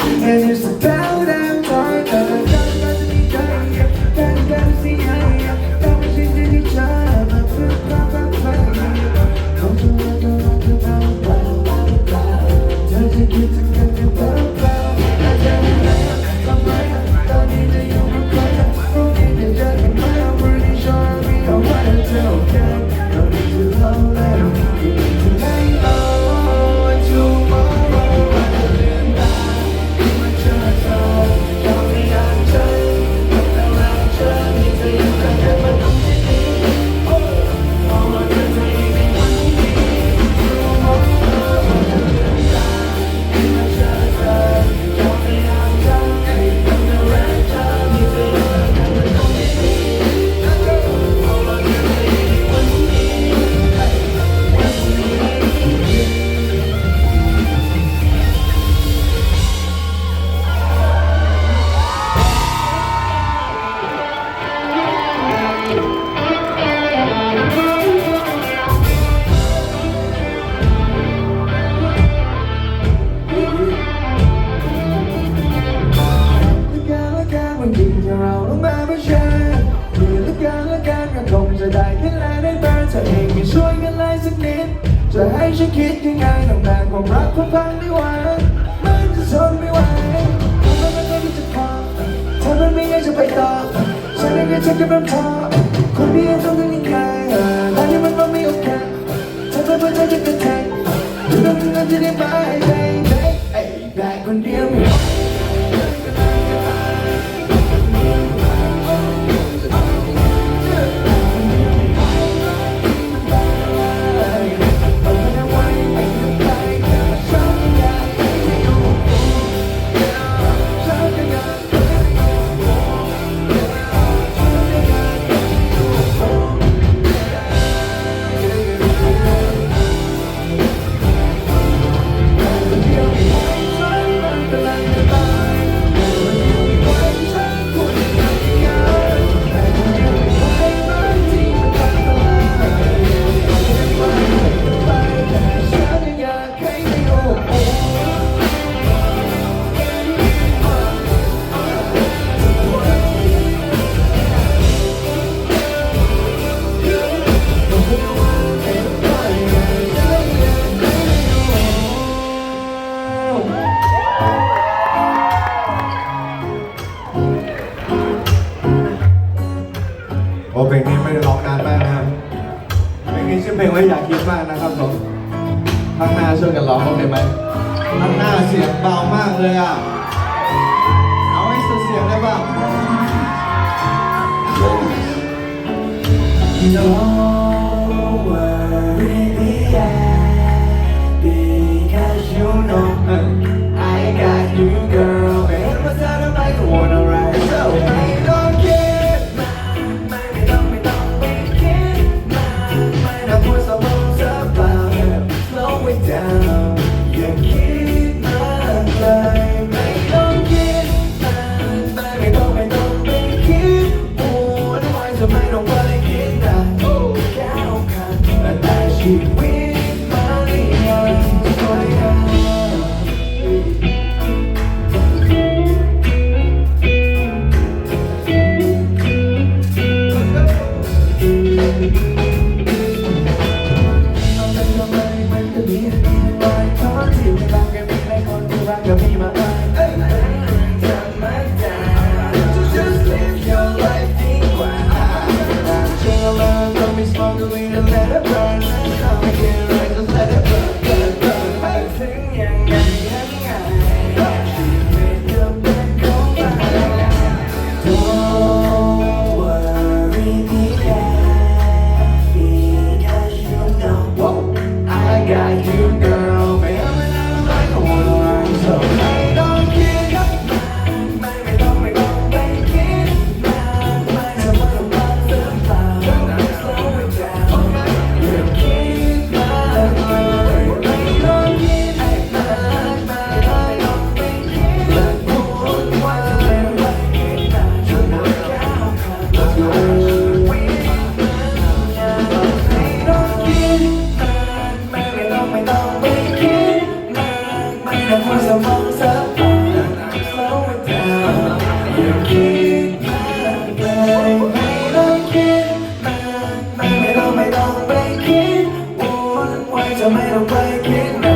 And there's about ช่วยกันเลยสักนิด จะให้ฉันคิดยังไงต้องการความรักของพังไม่ไหวมันจะทนไม่ไหวทำไมมันไม่รู้จะพอทำไมไม่อยากจะไปต่อฉันเองก็จะกำลังท้อคนเดียว อ้เพลงนี้ไม่ได้ร้องนานมากนะครับเพลงนี้ชื่อเพลงว่าอยากคิดมากนะครับผมข้างหน้าช่วยกันร้องโอเคไหมข้างหน้าเสียงเบามากเลยอะ เอาให้สุดเสียงได้ป่ะ จะไม่ต้องมาได้กินนะแค่เอาคันแต่ชีวิตมันยังสวยงามทำไมมันก็มีแต่ที่ไม่พอที่ไม่รักกันมีหลายคนที่รักกัน Jamaica, break it now.